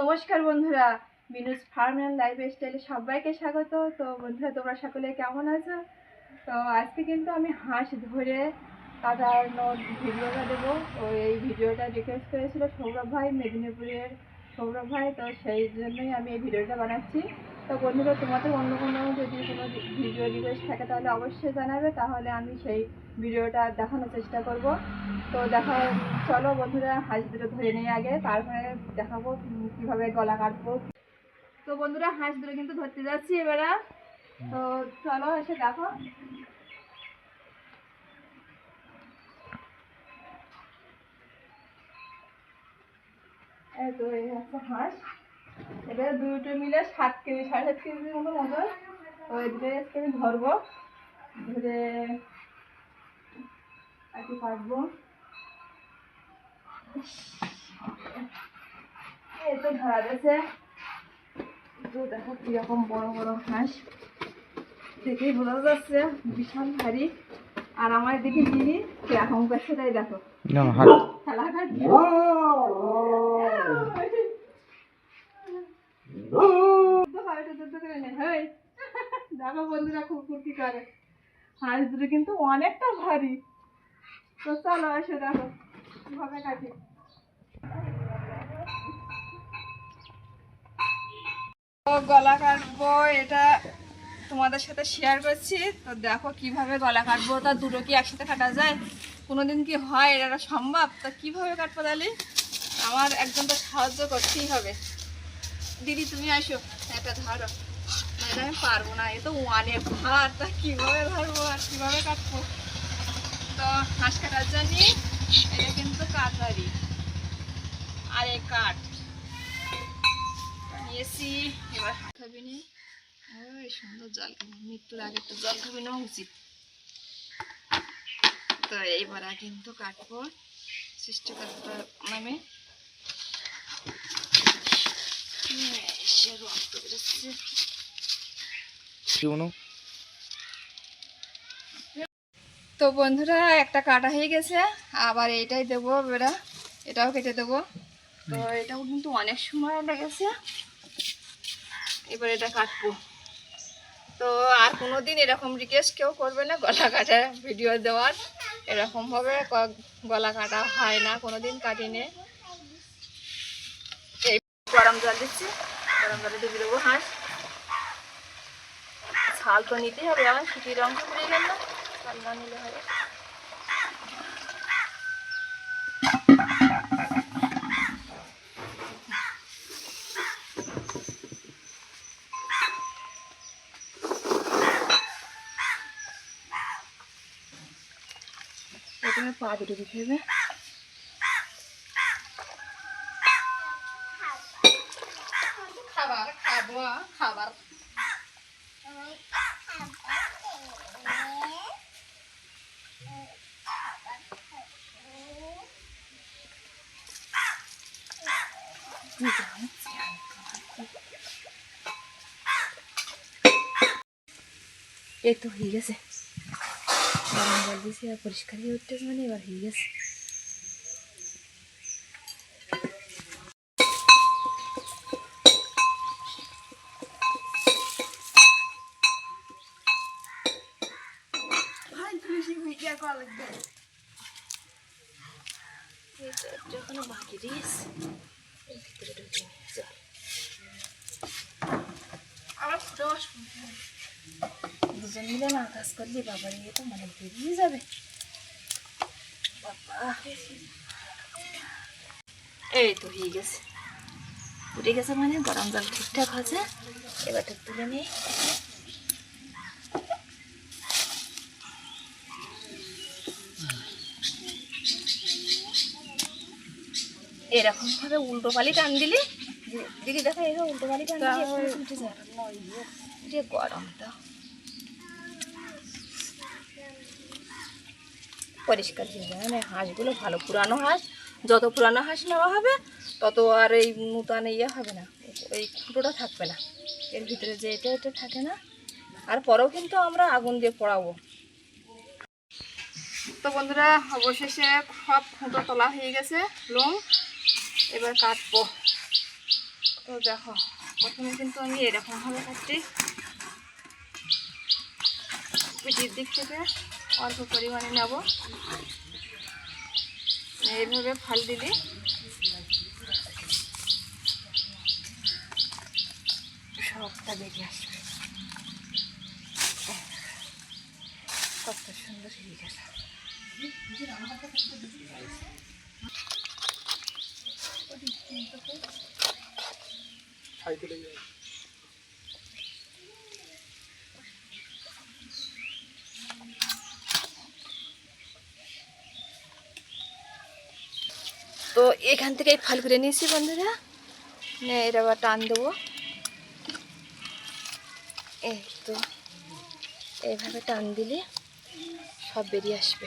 নমস্কার বন্ধুরা মিনুজ farm and life স্টাইলে সবাইকে স্বাগত। তো বন্ধুরা, তোমরা সকলে কেমন আছো? তো আজকে কিন্তু আমি হাঁস ধরে কাটার নোট ভিডিওটা দেবো। তো এই ভিডিওটা রিকোয়েস্ট করেছিল সৌরভ ভাই, মেদিনীপুরের সৌরভ ভাই, তো সেই জন্যই আমি এই ভিডিওটা বানাচ্ছি। তো বন্ধুরা, তোমাদের অন্য কোনো যদি কোনো ভিডিও রিকোয়েস্ট থাকে, তাহলে অবশ্যই জানাবে। তাহলে আমি সেই ভিডিওটা দেখানোর চেষ্টা করব। তো দেখা, চলো বন্ধুরা, হাঁস দুটো ধরে নিই আগে। তারপরে দেখাবো কীভাবে গলা কাটবো। তো বন্ধুরা, হাঁস দুটো কিন্তু ধরতে যাচ্ছি এবারে। তো চলো এসে দেখো। তো এই হচ্ছে হাঁস। এটা দুটো মিলে সাত কেজি সাড়ে সাত কেজির মতো মতো। তো এদিকে আজকে আমি ধরবো। ধরে আর কি কাটবো? এই তো ধরা গেছে দেখো কীরকম বড় বড় হাঁস। দেখেই বোঝা যাচ্ছে বিশাল ভারী। আর আমার দিকে যিনি কীরকম করছে তাই দেখো। না হাট খেলা কাটছে। হাঁস দুটো কিন্তু অনেকটা ভারী তো গলা কাটবো, এটা তোমাদের সাথে শেয়ার করছি। তো দেখো কীভাবে গলা কাটবো, তা দুটো কি একসাথে কাটা যায়? কোনোদিন কি হয়? এটা সম্ভব। তা কীভাবে কাটবো তাহলে? আমার একজন তো সাহায্য করতেই হবে। দিদি, তুমি আসো। এটা ধরো। আমি পারব না। এ তো অনেক ভার। তা কীভাবে ধরবো আর কীভাবে কাটবো? তো হাঁস কাটার জন্য এটা কিন্তু কাটারি আর এই কাঠ। নিয়েছি। এবার হাত খাবি নি। সুন্দর জল মৃত্যুর আগে একটু জল খাবি নেওয়া উচিত। তো এইবার কিন্তু কাটবো। সৃষ্টিকর্তার নামে এসে রক্ত বেরোচ্ছে তো বন্ধুরা একটা কাটা হয়ে গেছে আবার এইটাই দেবো বেড়া এটাও কেটে দেবো। তো এটাও কিন্তু অনেক সময় লেগেছে এবার এটা কাটবো। তো আর কোনো দিন এরকম রিকোয়েস্ট কেউ করবে না গলা কাটা ভিডিও দেওয়ার। এরকমভাবে গলা কাটা হয় না কোনো দিন কাটিনে। গরম জল দিচ্ছি। গরম জলে ডুবে দেবো হাঁস। ছাল তো নিতেই হবে আমার শুকিয়ে অংশ পড়ে গেল। ছাল না নিলে হবে। পা দুটো দিতে হবে খাবার খাব খাবার এই তো হয়ে গেছে গরম জল দিয়েছি আর পরিষ্কার হয়ে উঠতে মানে এবার হয়ে গেছে দুজন মিলে না কাজ করলে বাবার ইয়ে তো মানে বেরিয়ে যাবে বাবা এই তো হয়ে গেছে। উঠে গেছে মানে গরম জল ঠিকঠাক আছে। এবারটা তুলে নিই এরকম ভাবে উল্টো পালি টান দিলি। দিদি দেখো এরকম উল্টো পালি টান দিলি এরকম উঠে যায়। যে গরমটা পরিষ্কার যায়। মানে হাঁসগুলো ভালো পুরানো হাঁস। যত পুরানো হাঁস নেওয়া হবে তত আর এই নূতন ইয়ে হবে না। এই খুঁটোটা থাকবে না। এর ভিতরে যে এটা এটা থাকে না। আর পরেও কিন্তু আমরা আগুন দিয়ে পড়াবো। তো বন্ধুরা অবশেষে সব খুঁটো তোলা হয়ে গেছে। লোম এবার কাটবো। তো দেখো, প্রথমে কিন্তু আমি এরকমভাবে কাটছি। পিঠির দিক থেকে অল্প পরিমাণে নেব। এইভাবে ফাল দিলি সবটা বেরিয়ে আসবে। কত সুন্দর হয়ে গেল। তো এখান থেকে ফাল করে নিয়েছি বন্ধুরা। এটা আবার টান দেবো। এই তো, এইভাবে টান দিলে সব বেরিয়ে আসবে।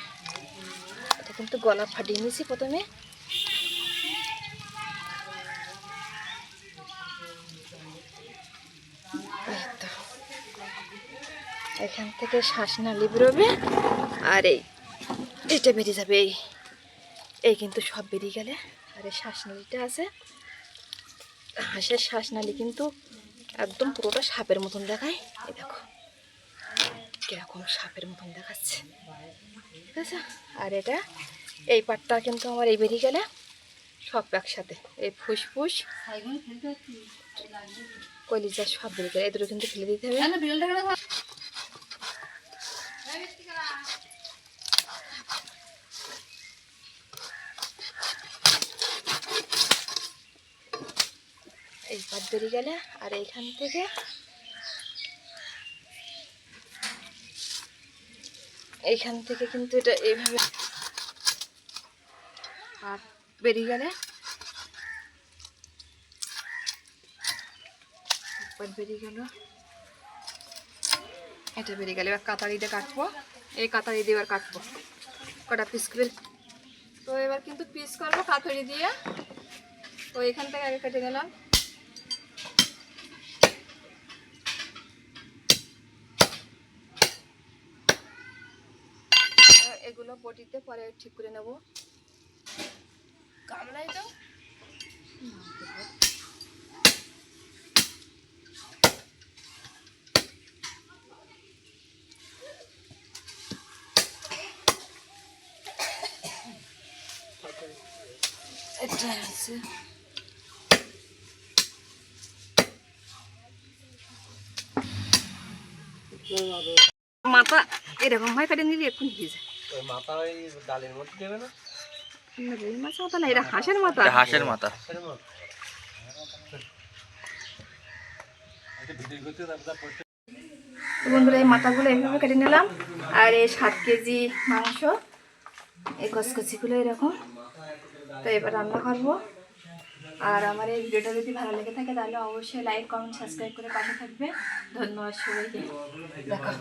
এটা কিন্তু গলা ফাটিয়ে নিয়েছি প্রথমে। এখান থেকে শ্বাস নালি বেরোবে আর এই এটা বেরিয়ে যাবে, এই। এই কিন্তু সব বেরিয়ে গেলে। আর এই শ্বাসনালীটা আছে। হাঁসের শ্বাসনালী কিন্তু একদম পুরোটা সাপের মতন দেখায়। এই দেখো, কীরকম সাপের মতন দেখাচ্ছে। ঠিক আছে? আর এটা, এই পাটটা কিন্তু আমার এই বেরিয়ে গেলে সব একসাথে। এই ফুসফুস, কলিজা সব বেরিয়ে গেলে দুটো কিন্তু ফেলে দিতে হবে। বেরিয়ে গেলে আর এইখান থেকে এইখান থেকে কিন্তু এটা এইভাবে আর বেরিয়ে গেলে বেরিয়ে গেল। এটা বেরিয়ে গেল। এবার কাতারিটা কাটবো। এই কাতারি দিয়ে এবার কাটবো। কটা পিস করে? তো এবার কিন্তু পিস করব কাতারি দিয়ে। তো এখান থেকে আগে কেটে গেলাম এগুলো বটিতে পরে ঠিক করে নেব। কামড়াই তো। এটা আছে। মাথা এরকম হয় কেটে নিলে এখন দিয়ে যায়। ওই মাথা ওই ডালের মধ্যে দেবে না? না, রুই মাছ মাথা না এটা হাঁসের মাথা। হাঁসের মাথা বন্ধুরা এই মাথাগুলো এইভাবে কেটে নিলাম। আর এই সাত কেজি মাংস এই কচকচিগুলো এরকম। তো এবার রান্না করব। আর আমার এই ভিডিওটা যদি ভালো লেগে থাকে তাহলে অবশ্যই লাইক কমেন্ট সাবস্ক্রাইব করে পাশে থাকবে। ধন্যবাদ সবাইকে। দেখো